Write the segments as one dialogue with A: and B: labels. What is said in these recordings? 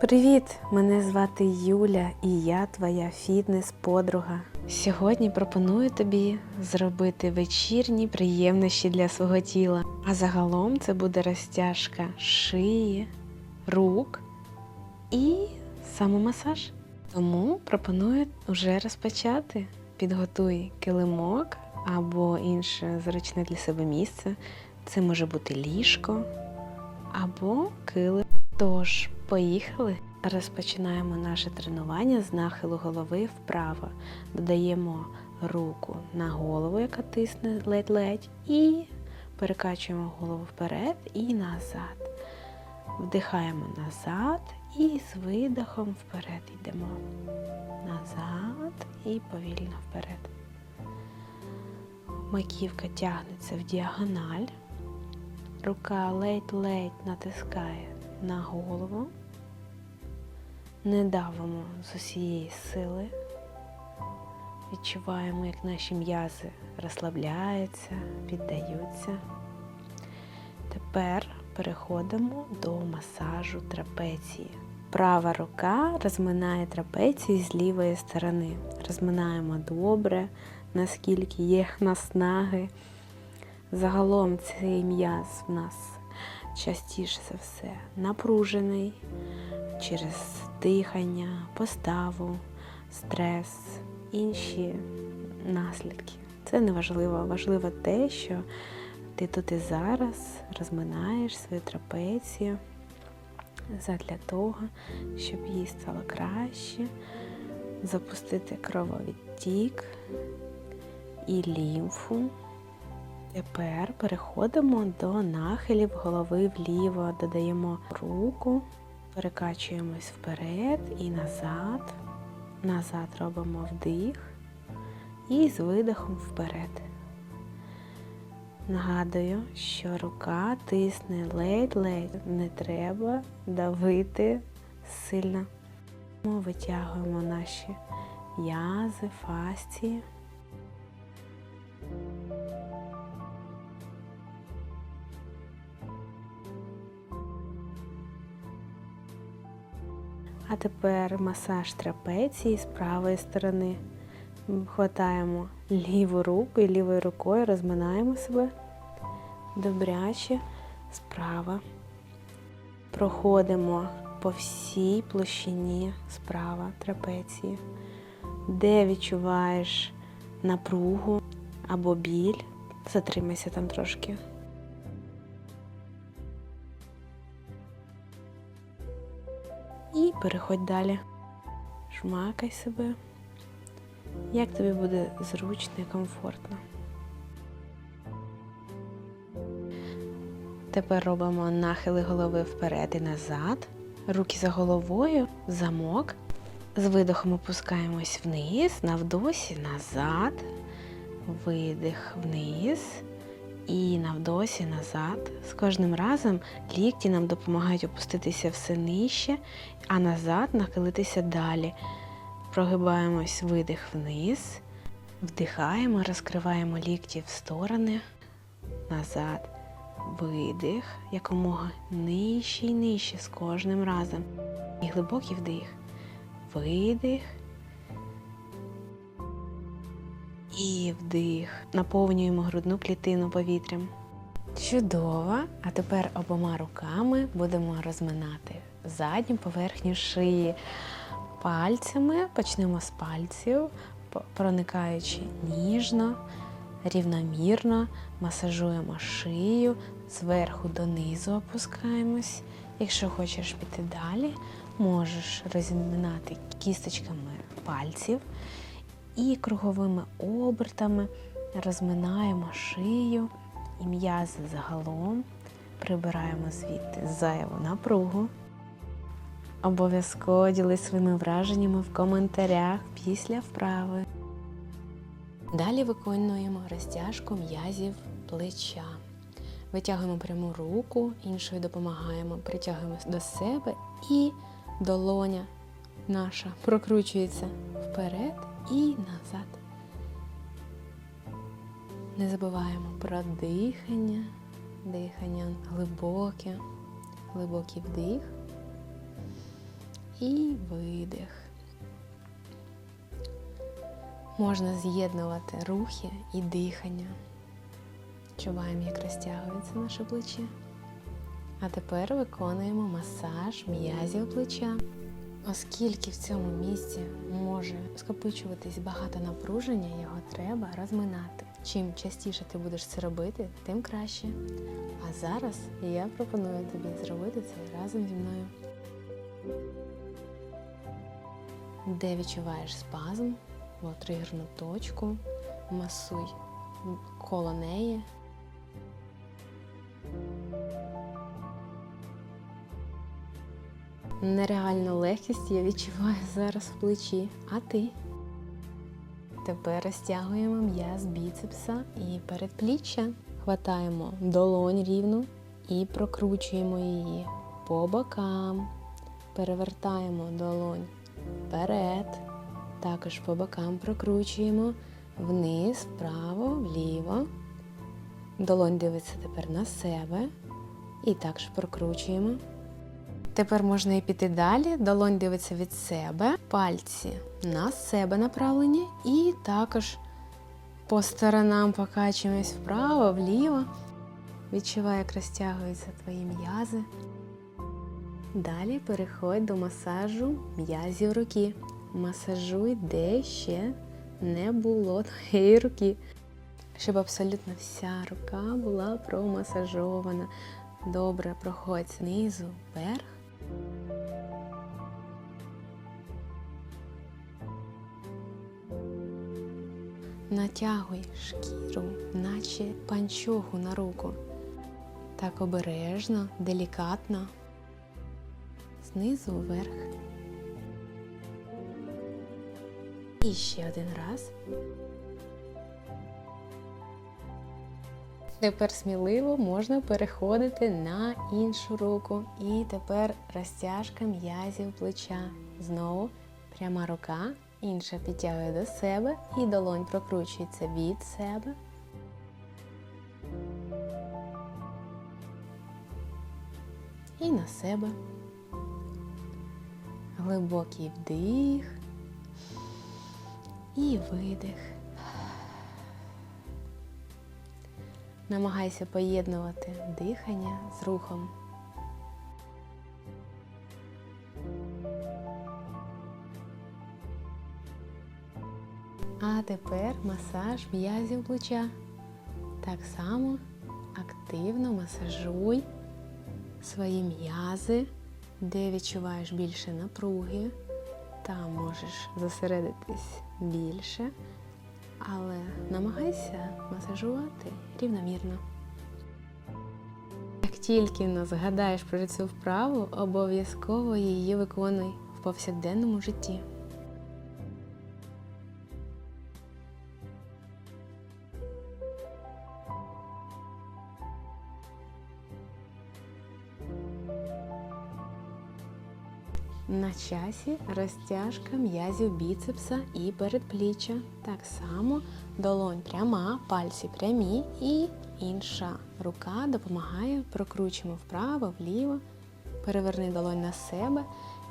A: Привіт! Мене звати Юля і я твоя фітнес-подруга. Сьогодні пропоную тобі зробити вечірні приємності для свого тіла. А загалом це буде розтяжка шиї, рук і самомасаж. Тому пропоную вже розпочати. Підготуй килимок або інше зручне для себе місце. Це може бути ліжко або килим. Тож, поїхали. Розпочинаємо наше тренування з нахилу голови вправо. Додаємо руку на голову, яка тисне ледь-ледь, і перекачуємо голову вперед і назад. Вдихаємо назад і з видихом вперед йдемо. Назад і повільно вперед. Маківка тягнеться в діагональ. Рука ледь-ледь натискає на голову. Не давимо з усієї сили. Відчуваємо, як наші м'язи розслабляються, піддаються. Тепер переходимо до масажу трапеції. Права рука розминає трапецію з лівої сторони. Розминаємо добре, наскільки є наснаги. Загалом цей м'яз в нас частіше за все напружений через дихання, поставу, стрес, інші наслідки. Це не важливо. Важливо те, що ти тут і зараз розминаєш свою трапецію задля того, щоб їй стало краще, запустити крововідтік і лімфу. Тепер переходимо до нахилів голови вліво, додаємо руку, перекачуємось вперед і назад. Назад робимо вдих і з видихом вперед. Нагадую, що рука тисне ледь-ледь, не треба давити сильно. Ми витягуємо наші м'язи, фасції. А тепер масаж трапеції з правої сторони. Хватаємо ліву руку і лівою рукою розминаємо себе добряче справа. Проходимо по всій площині справа трапеції, де відчуваєш напругу або біль. Затримайся там трошки. Переходь далі. Шмакай себе. Як тобі буде зручно і комфортно. Тепер робимо нахили голови вперед і назад. Руки за головою, замок. З видихом опускаємось вниз, на вдосі назад, видих вниз і на вдосі назад. З кожним разом лікті нам допомагають опуститися все нижче, а назад нахилитися далі. Прогибаємось видих вниз, вдихаємо, розкриваємо лікті в сторони, назад, видих, якомога нижче і нижче з кожним разом. І глибокий вдих, видих. І вдих. Наповнюємо грудну клітину повітрям. Чудово! А тепер обома руками будемо розминати задню поверхню шиї. Пальцями почнемо з пальців, проникаючи ніжно, рівномірно, масажуємо шию, зверху донизу опускаємось. Якщо хочеш піти далі, можеш розминати кісточками пальців і круговими обертами розминаємо шию і м'язи загалом, прибираємо звідти зайву напругу. Обов'язково ділись своїми враженнями в коментарях після вправи. Далі виконуємо розтяжку м'язів плеча. Витягуємо пряму руку, іншою допомагаємо, притягуємо до себе і долоня наша прокручується вперед і назад. Не забуваємо про дихання, дихання глибоке, глибокий вдих і видих. Можна з'єднувати рухи і дихання. Чуваємо, як розтягується наше плече. А тепер виконуємо масаж м'язів плеча. Оскільки в цьому місці може скопичуватись багато напруження, його треба розминати. Чим частіше ти будеш це робити, тим краще. А зараз я пропоную тобі зробити це разом зі мною. Де відчуваєш спазм, в тригерну точку, масуй коло неї. Нереальну легкість я відчуваю зараз в плечі. А ти? Тепер розтягуємо м'яз біцепса і передпліччя. Хватаємо долонь рівну і прокручуємо її по бокам. Перевертаємо долонь вперед. Також по бокам прокручуємо вниз, вправо, вліво. Долонь дивиться тепер на себе. І також прокручуємо. Тепер можна і піти далі. Долонь дивиться від себе, пальці на себе направлені, і також по сторонам покачуємось вправо, вліво. Відчувай, як розтягуються твої м'язи. Далі переходь до масажу м'язів руки. Масажуй, де ще не було твоєї руки. Щоб абсолютно вся рука була промасажована. Добре проходь знизу вверх. Натягуй шкіру, наче панчоху на руку. Так обережно, делікатно. Знизу вверх. І ще один раз. Тепер сміливо можна переходити на іншу руку. І тепер розтяжка м'язів плеча. Знову пряма рука, інша підтягує до себе і долонь прокручується від себе. І на себе. Глибокий вдих і видих. Намагайся поєднувати дихання з рухом. А тепер масаж м'язів плеча. Так само активно масажуй свої м'язи, де відчуваєш більше напруги. Там можеш зосередитись більше, але намагайся масажувати рівномірно. Як тільки но згадаєш про цю вправу, обов'язково її виконуй в повсякденному житті. На часі розтяжка м'язів біцепса і передпліччя. Так само долонь пряма, пальці прямі і інша рука допомагає. Прокручуємо вправо, вліво, переверни долонь на себе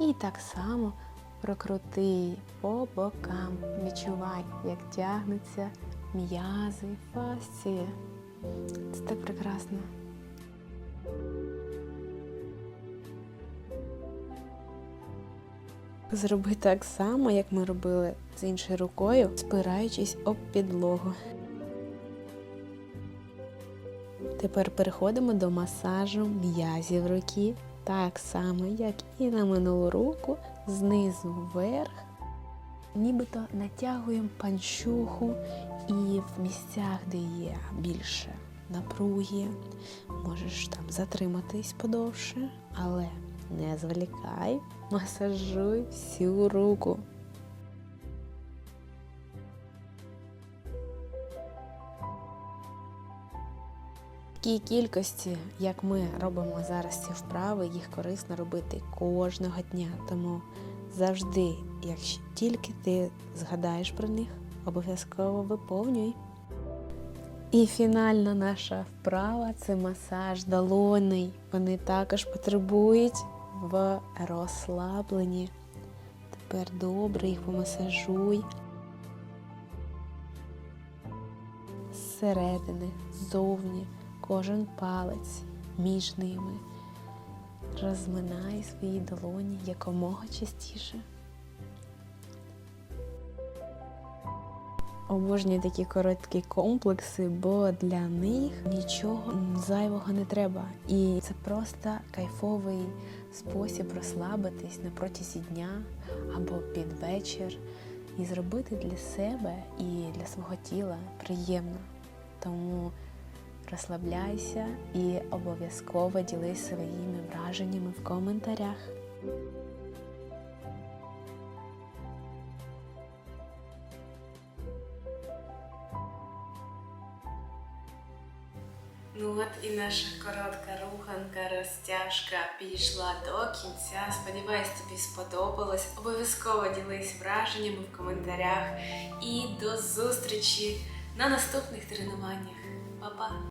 A: і так само прокрути по бокам. Відчувай, як тягнуться м'язи, фасції. Це так прекрасно. Зроби так само, як ми робили з іншою рукою, спираючись об підлогу. Тепер переходимо до масажу м'язів руки. Так само, як і на минулу руку, знизу вверх. Нібито натягуємо панчуху і в місцях, де є більше напруги, можеш там затриматись подовше, але не зволікай, масажуй всю руку. Такій кількості, як ми робимо зараз ці вправи, їх корисно робити кожного дня. Тому завжди, якщо тільки ти згадаєш про них, обов'язково виповнюй. І фінальна наша вправа це масаж долоней. Вони також потребують в розслабленні. тепер добре їх помасажуй. Зсередини, ззовні, кожен палець між ними. Розминай свої долоні якомога частіше. Обожнюю такі короткі комплекси, бо для них нічого зайвого не треба. І це просто кайфовий спосіб розслабитись на протязі дня або під вечір і зробити для себе і для свого тіла приємно. Тому розслабляйся і обов'язково ділись своїми враженнями в коментарях. Ну от і наша коротка руханка, розтяжка підійшла до кінця. Сподіваюсь, тобі сподобалось. Обов'язково ділись враженнями в коментарях. І до зустрічі на наступних тренуваннях. Па-па!